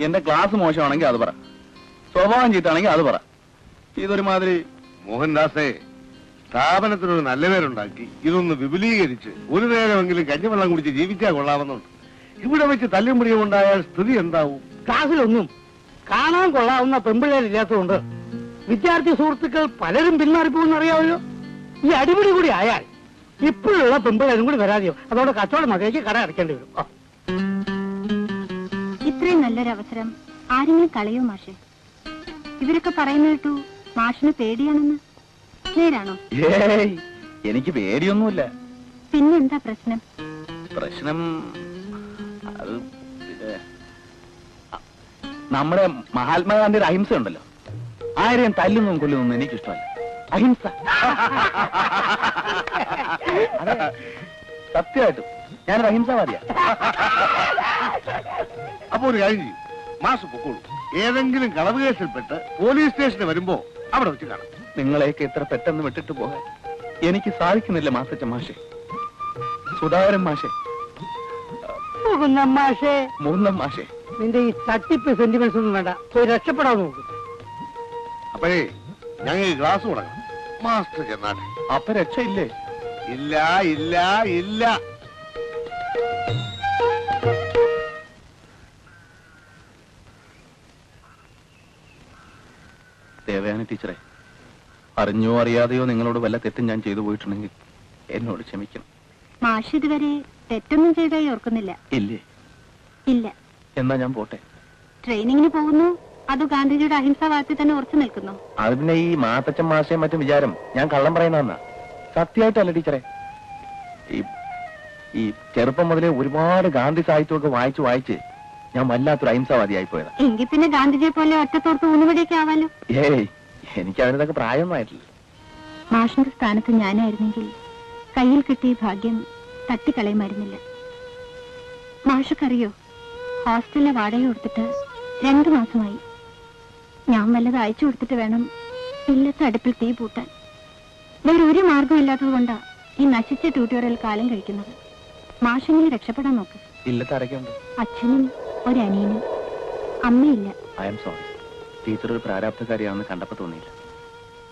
എന്റെ ക്ലാസ് മോശമാണെങ്കിൽ അത് പറ. സ്വഭാവം ചീത്താണെങ്കിൽ അത് പറ. ഇതൊരുമാതിരി മോഹൻദാസേ സ്ഥാപനത്തിനൊരു നല്ല പേരുണ്ടാക്കി. ഇതൊന്ന് വിപുലീകരിച്ച് ഒരു നേരമെങ്കിലും കഞ്ഞിവെള്ളം കുടിച്ച് ജീവിച്ചാൽ കൊള്ളാമെന്നുണ്ട് ഇവിടെ വെച്ച് തല്ലും പിടിയും ഉണ്ടായാൽ സ്ഥിതി എന്താവും? ക്ലാസ്സിലൊന്നും കാണാൻ കൊള്ളാവുന്ന പെമ്പിള്ളേരില്ലാത്തതുകൊണ്ട് വിദ്യാർത്ഥി സുഹൃത്തുക്കൾ പലരും പിന്മാറിപ്പോകുന്ന അറിയാമല്ലോ. ഈ അടിപിടി കൂടി ആയാൽ ഇപ്പോഴുള്ള പെമ്പിള്ളേരും കൂടി വരാതെയോ? അതോടെ കച്ചവടം മകയ്ക്ക് കട അടയ്ക്കേണ്ടി വരും. ആ. ഇത്രയും നല്ലൊരു അവസരം ആരെങ്കിലും കളയോ മാഷെ? ഇവരൊക്കെ പറയുന്ന കേട്ടു മാഷിന് പേടിയാണെന്ന്. നേരാണോ? എനിക്ക് പേടിയൊന്നുമില്ല. പിന്നെന്താ പ്രശ്നം? പ്രശ്നം അത് നമ്മുടെ മഹാത്മാഗാന്ധിയുടെ അഹിംസ ഉണ്ടല്ലോ. ആരെയും തല്ലുന്നും കൊല്ലുന്നതും എനിക്കിഷ്ടമല്ല. അഹിംസ. സത്യമായിട്ടും. ഞാനൊരു അഹിംസവാദിയാ. അപ്പൊ ഒരു കാര്യം ചെയ്യും. മാസ് പൊക്കോളൂ. ഏതെങ്കിലും കളവ് കേസിൽപ്പെട്ട് പോലീസ് സ്റ്റേഷനിൽ വരുമ്പോ അവിടെ വെച്ച് കാണാം. നിങ്ങളെയൊക്കെ ഇത്ര പെട്ടെന്ന് വിട്ടിട്ട് പോകാൻ എനിക്ക് സാധിക്കുന്നില്ല മാസച്ച മാഷെ. സുധാകരൻ മാഷെ. പോകുന്ന മാഷേ. മൂന്നം മാഷെ. നിന്റെ ഈ തട്ടിപ്പ് സെന്റിമെന്റ്സ് ഒന്നും വേണ്ട. പോയി രക്ഷപ്പെടാൻ നോക്ക്. അപ്പോഴേ ഞങ്ങൾ ക്ലാസ് തുടങ്ങാം മാസ്റ്റർ ചെന്നാട്ടെ. അപ്പൊ രക്ഷയില്ലേ? ഇല്ല ഇല്ല ഇല്ല. ദേവയാന ടീച്ചറെ. അറിഞ്ഞോ അറിയാതെയോ നിങ്ങളോട് വല്ല തെറ്റും ഞാൻ ചെയ്തു പോയിട്ടുണ്ടെങ്കിൽ എന്നോട് ക്ഷമിക്കണം. മാഷ് ഇതുവരെ തെറ്റൊന്നും ചെയ്തായി ഓർക്കുന്നില്ല. ഇല്ലേ? ഇല്ല. എന്നാ ഞാൻ പോട്ടെ. ട്രെയിനിങ്ങിന് പോകുന്നു. അത് ഗാന്ധിജിയുടെ അഹിംസാവാദത്തിൽ തന്നെ ഉറച്ചു നിൽക്കുന്നു. അത് പിന്നെ ഈ മാത്തച്ഛൻ മാഷയും മറ്റും വിചാരം. ഞാൻ കള്ളം പറയുന്നതെന്നാ സത്യമായിട്ടല്ല ടീച്ചറെ? ഈ ഈ ചെറുപ്പം മുതലേ ഒരുപാട് ഗാന്ധി സാഹിത്യമൊക്കെ വായിച്ച് വായിച്ച് ഞാൻ വല്ലാത്തൊരു അഹിംസാവാദിയായി പോയതാ. എങ്കിൽ പിന്നെ ഗാന്ധിജിയെ പോലെ ഒറ്റത്തോർത്ത് ഊന്നുപടിയൊക്കെ ആവാലോ? ഏയ് എനിക്ക് അവനതൊക്കെ പ്രായമൊന്നും ആയിട്ടില്ല മാഷിന്റെ സ്ഥാനത്ത് ഞാനായിരുന്നെങ്കിൽ കയ്യിൽ കിട്ടിയ ഭാഗ്യം തട്ടിക്കളയുമായിരുന്നില്ല. മാഷക്കറിയോ? ഹോസ്റ്റലിലെ വാടക കൊടുത്തിട്ട് രണ്ടു മാസമായി. ഞാൻ വല്ലത് അയച്ചു കൊടുത്തിട്ട് വേണം ഇല്ലത്തെ അടുപ്പിൽ തീ പൂട്ടാൻ. വേറെ ഒരു മാർഗം ഇല്ലാത്തത് കൊണ്ടാ ഈ നശിച്ച ട്യൂട്ടോറിയൽ കാലം കഴിക്കുന്നത്. മാഷെങ്കിലും രക്ഷപ്പെടാൻ നോക്ക്. അച്ഛനും ഒരനിയനും. അമ്മയില്ല. ഐ എം സോറി ടീച്ചർ ഒരു പ്രാരാബ്ധക്കാരിയാണെന്ന് കണ്ടപ്പോ തോന്നിയില്ല.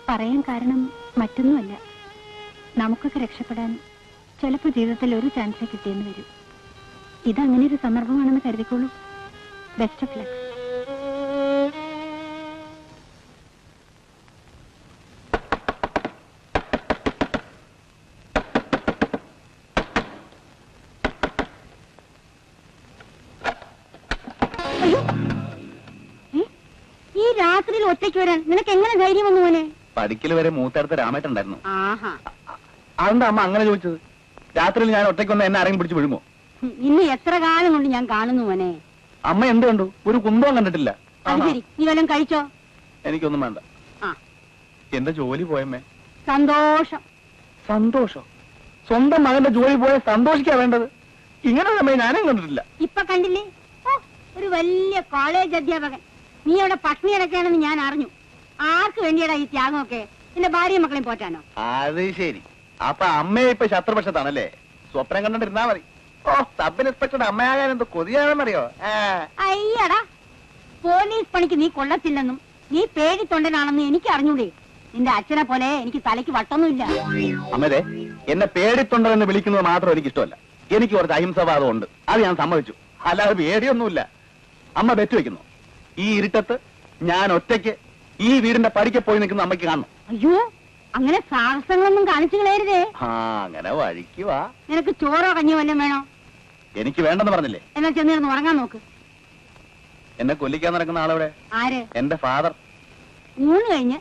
പറയാൻ കാരണം മറ്റൊന്നുമല്ല. നമുക്കൊക്കെ രക്ഷപ്പെടാൻ ചിലപ്പോൾ ജീവിതത്തിൽ ഒരു ചാൻസേ കിട്ടിയെന്ന് വരും. ഇതങ്ങനെ ഒരു സന്ദർഭമാണെന്ന് കരുതിക്കോളൂ. ബെസ്റ്റ് ഓഫ് ലക്ക് ഒറ്റയ്ക്ക് വരാൻ നിനക്ക് എങ്ങനെ ധൈര്യം വന്നു മോനെ? പഠിക്കൽ വരെ മൂത്തടുത്ത രാമേട്ടുണ്ടായിരുന്നു ആഹാ. അതെന്താ അമ്മ അങ്ങനെ ചോദിച്ചത്? രാത്രിയിൽ ഞാൻ ഒറ്റയ്ക്കൊന്ന് എന്നെ ആരെങ്കിലും പിടിച്ചു വിഴുമോ ഇന്ന് എത്ര കാലം കൊണ്ട് ഞാൻ കാണുന്നു മോനെ? അമ്മ എന്ത് കണ്ടു? ഒരു കുന്തവും കണ്ടിട്ടില്ല. അത് ശരി നീ വല്ലതും കഴിച്ചോ? എനിക്കൊന്നും വേണ്ട. ആ. എന്റെ ജോലി പോയമ്മേ? സന്തോഷം. സന്തോഷം? സ്വന്തം മകന്റെ ജോലി പോയ സന്തോഷിക്കാ വേണ്ടത്. ഇങ്ങനെ അമ്മയെ ഞാനും കണ്ടിട്ടില്ല. ഇപ്പൊ കണ്ടില്ലേ? ഓ, ഒരു വലിയ കോളേജ് അധ്യാപകൻ. നീ അവിടെ പട്ടിണി കിടക്കുകയാണെന്ന് ഞാൻ അറിഞ്ഞു. ആർക്ക് വേണ്ടിയടാ ഈ ത്യാഗമൊക്കെ? നിന്റെ ഭാര്യയും മക്കളെയും പോറ്റാനോ? അത് ശരി. അപ്പൊ അമ്മയെ ഇപ്പൊ ശത്രുപക്ഷത്താണല്ലേ? സ്വപ്നം കണ്ടിരുന്നാ മതി. ഓ സബ് ഇൻസ്പെക്ടറുടെ അമ്മയാകാൻ എന്ത് കൊതിയാണെന്നറിയോ. അയ്യടാ പോലീസ് പണിക്ക് നീ കൊള്ളത്തില്ലെന്നും നീ പേടിത്തൊണ്ടനാണെന്ന് എനിക്ക് അറിഞ്ഞൂടെ. നിന്റെ അച്ഛനെ പോലെ എനിക്ക് തലയ്ക്ക് വട്ടൊന്നുമില്ല. അമ്മേ എന്നെ പേടിത്തൊണ്ടെന്ന് വിളിക്കുന്നത് മാത്രം എനിക്ക് ഇഷ്ടമല്ല എനിക്ക് കുറച്ച് അഹിംസവാദം ഉണ്ട്. അത് ഞാൻ സമ്മതിച്ചു. അല്ലാതെ പേടിയൊന്നുമില്ല. അമ്മ ബെറ്റ് വെക്കുന്നു. ഈ ഇരുട്ടത്ത് ഞാൻ ഒറ്റയ്ക്ക് ഈ വീടിന്റെ പടിക്ക് പോയി നിൽക്കുന്ന അമ്മയ്ക്ക് കാണണം. അയ്യോ അങ്ങനെ സാഹസങ്ങളൊന്നും കാണിച്ചു കളയരുതേ. ആ അങ്ങനെ വഴിക്ക് വാ. നിനക്ക് ചോറോ കഞ്ഞി വല്ലതും വേണോ? എനിക്ക് വേണ്ടെന്ന് പറഞ്ഞില്ലേ? എന്നാ ചെന്നിരുന്ന് ഉറങ്ങാൻ നോക്ക്. എന്നെ കൊല്ലിക്കാൻ നടക്കുന്ന ആളവിടെ? ആര്? എന്റെ ഫാദർ ഊണ് കഴിഞ്ഞ്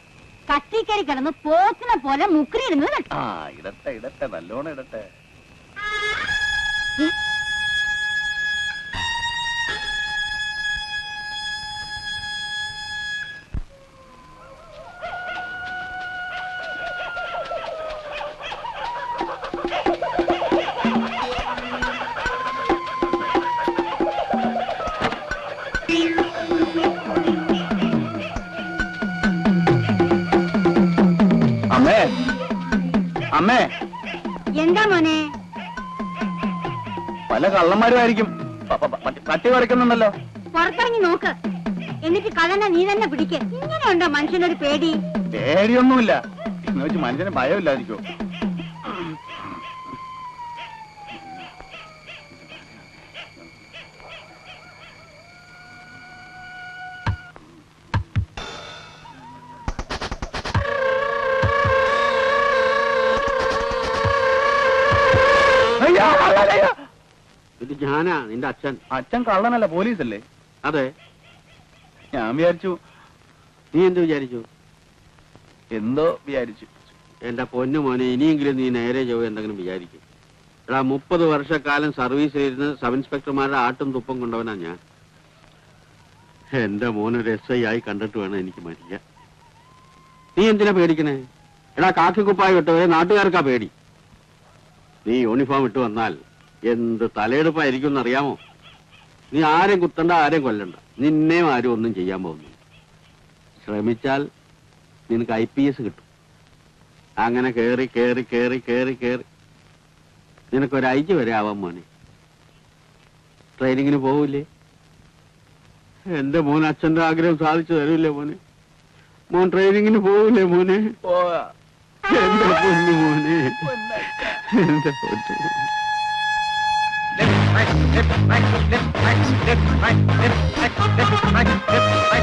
കത്തിക്കരി കിടന്ന് പോത്തിനെ പോലെ മുക്രി കണ്ടു ആ ഇടട്ടെ ഇടട്ടെ നല്ലോണം ഇടട്ടെ. അമ്മേ. എന്താ മോനെ? പല കള്ളന്മാരുമായിരിക്കും. പട്ടി പറിക്കുന്നുണ്ടല്ലോ പുറത്തിറങ്ങി നോക്ക്. എന്നിട്ട് കള്ളനെ നീ തന്നെ പിടിക്ക്. ഇങ്ങനെയുണ്ടോ മനുഷ്യനൊരു പേടി? പേടിയൊന്നുമില്ല. എന്ന് വെച്ച് മനുഷ്യന് ഭയമില്ലാതിരിക്കോ ഞാനാ നിന്റെ അച്ഛൻ. അച്ഛൻ കള്ളനല്ല പോലീസല്ലേ? അതെ. ഞാൻ വിചാരിച്ചു നീ എന്ത് വിചാരിച്ചു? എന്തോ വിചാരിച്ചു. എന്റെ പൊന്നു മോനെ ഇനിയെങ്കിലും നീ നേരെ ജോലി എന്തെങ്കിലും വിചാരിക്കും. എടാ മുപ്പത് വർഷക്കാലം സർവീസിലിരുന്ന് സബ് ഇൻസ്പെക്ടർമാരുടെ ആട്ടും തുപ്പും കൊണ്ടവനാ ഞാൻ. എന്റെ മോനൊരു എസ് ഐ ആയി കണ്ടിട്ട് വേണം എനിക്ക് മരിക്കാൻ. നീ എന്തിനാ പേടിക്കണേ? എടാ കാക്കിക്കുപ്പായി വിട്ടവരെ നാട്ടുകാർക്കാ പേടി. നീ യൂണിഫോം ഇട്ട് വന്നാൽ എന്ത് തലയെടുപ്പായിരിക്കും അറിയാമോ? നീ ആരെയും കുത്തണ്ട ആരെയും കൊല്ലണ്ട. നിന്നെയും ആരും ഒന്നും ചെയ്യാൻ പോകുന്നു ശ്രമിച്ചാൽ നിനക്ക് ഐ പി എസ് കിട്ടും. അങ്ങനെ കേറി കേറി കേറി കേറി കേറി. നിനക്കൊരു ഐ ജി വരെ ആവാൻ മോനെ. ട്രെയിനിങ്ങിന് പോവില്ലേ? എന്റെ മോൻ അച്ഛന്റെ ആഗ്രഹം സാധിച്ചു തരൂല്ലേ മോനെ? മോൻ ട്രെയിനിങ്ങിന് പോവില്ലേ മോനെ? എന്റെ പൊന്നു മോനെ. എന്റെ പൊന്നു Lip, I, lip, I, lip, I, lip, I, lip, I, lip, I,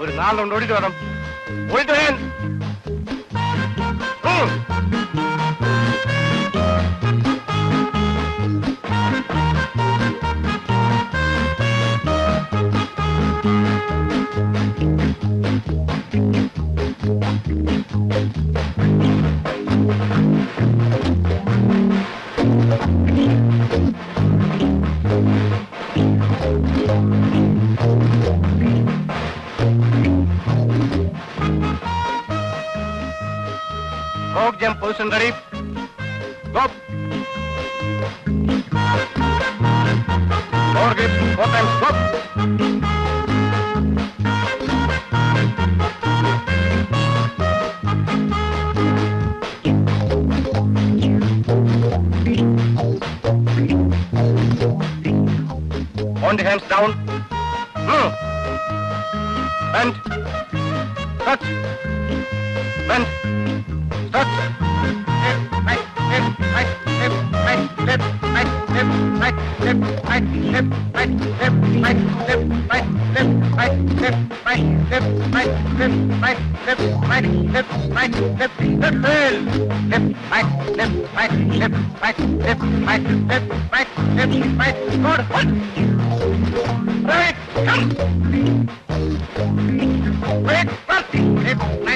ഒരു നാളുണ്ട് ഓടിട്ട് വേണം ഓടിട്ട് വരാൻ ready. Go. Four grip, four times, go. On the hands down. Hmm. Bend. Touch. Bend. Touch. Left, right, left, right, left, right, left, right, left, right, left, right, left, right, left, right, left, right, left, right, left, left, well. Left, right, left, right, left, right, left, right, left, right, left, right, good, hold. Right, come. Break, first. Left, right,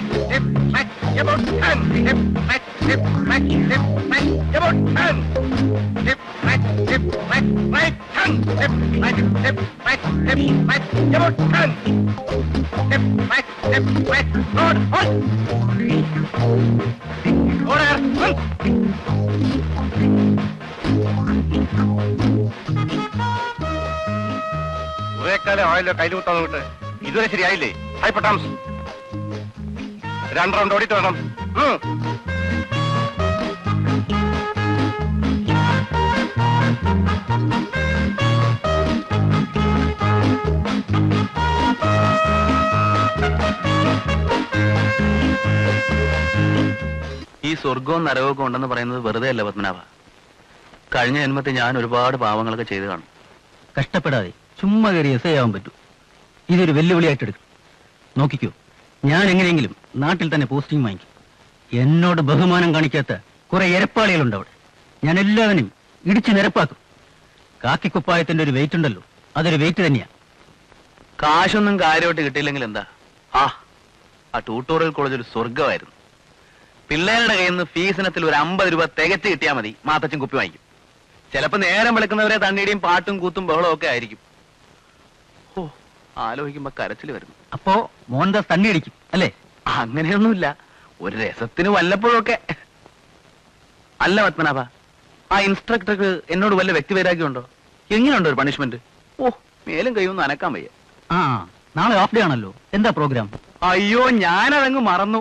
Wake ആയല്ലോ കയ്യിൽ കുത്താൻ വിട്ട് ഇതുവരെ ശരിയായില്ലേ? ഹൈപ്പട്ടാംസ് രണ്ട് round ഓടിയിട്ട് വേണം ഈ സ്വർഗവും നരകവും ഉണ്ടെന്ന് പറയുന്നത് വെറുതെ അല്ല പത്മനാഭ. കഴിഞ്ഞ ജന്മത്തിൽ ഞാൻ ഒരുപാട് പാവങ്ങളൊക്കെ ചെയ്തു കാണും. കഷ്ടപ്പെടാതെ. ചുമ്മാ കയറി എസ് ആവാൻ പറ്റൂ. ഇതൊരു വെല്ലുവിളിയായിട്ട് എടുക്കും. നോക്കിക്കോ ഞാൻ എങ്ങനെയെങ്കിലും നാട്ടിൽ തന്നെ പോസ്റ്റിംഗ് വാങ്ങിക്കും. എന്നോട് ബഹുമാനം കാണിക്കാത്ത കുറെ എരപ്പാളികളുണ്ട് അവിടെ. ഞാൻ എല്ലാവരും ഇടിച്ചു നിരപ്പാക്കും. കാക്കിക്കുപ്പായത്തിന്റെ ഒരു വെയിറ്റ് ഉണ്ടല്ലോ അതൊരു വെയിറ്റ് തന്നെയാ. കാശൊന്നും കാര്യമായിട്ട് കിട്ടിയില്ലെങ്കിൽ എന്താ? ആ ആ ട്യൂട്ടോറിയൽ കോളേജ് ഒരു സ്വർഗമായിരുന്നു പിള്ളേരുടെ കയ്യിൽ നിന്ന് ഫീസിനത്തിൽ ഒരു അമ്പത് രൂപ തികച്ച് കിട്ടിയാൽ മതി. മാത്തച്ഛൻ കുപ്പി വാങ്ങിക്കും. ചിലപ്പോ നേരം വിളിക്കുന്നവരെ തണ്ണീടിയും പാട്ടും കൂത്തും ബഹളവും ഒക്കെ ആയിരിക്കും. ഓ ആലോചിക്കുമ്പോ കരച്ചിൽ വരുന്നു. അപ്പോ മോഹൻദാസ് തണ്ണി അടിക്കും അല്ലേ? അങ്ങനെയൊന്നുമില്ല. ഒരു രസത്തിന് വല്ലപ്പോഴൊക്കെ. അല്ല പത്മനാഭ ആ ഇൻസ്ട്രക്ടർക്ക് എന്നോട് വല്ല വ്യക്തിവൈരാഗ്യമുണ്ടോ? എങ്ങനെയുണ്ടോ ഒരു പണിഷ്മെന്റ്? ഓ മേലും കൈയൊന്നും അനക്കാൻ വയ്യ. ആ നാളെ ഓഫ് ഡേ ആണല്ലോ. എന്താ പ്രോഗ്രാം അയ്യോ ഞാനതങ്ങ് മറന്നു.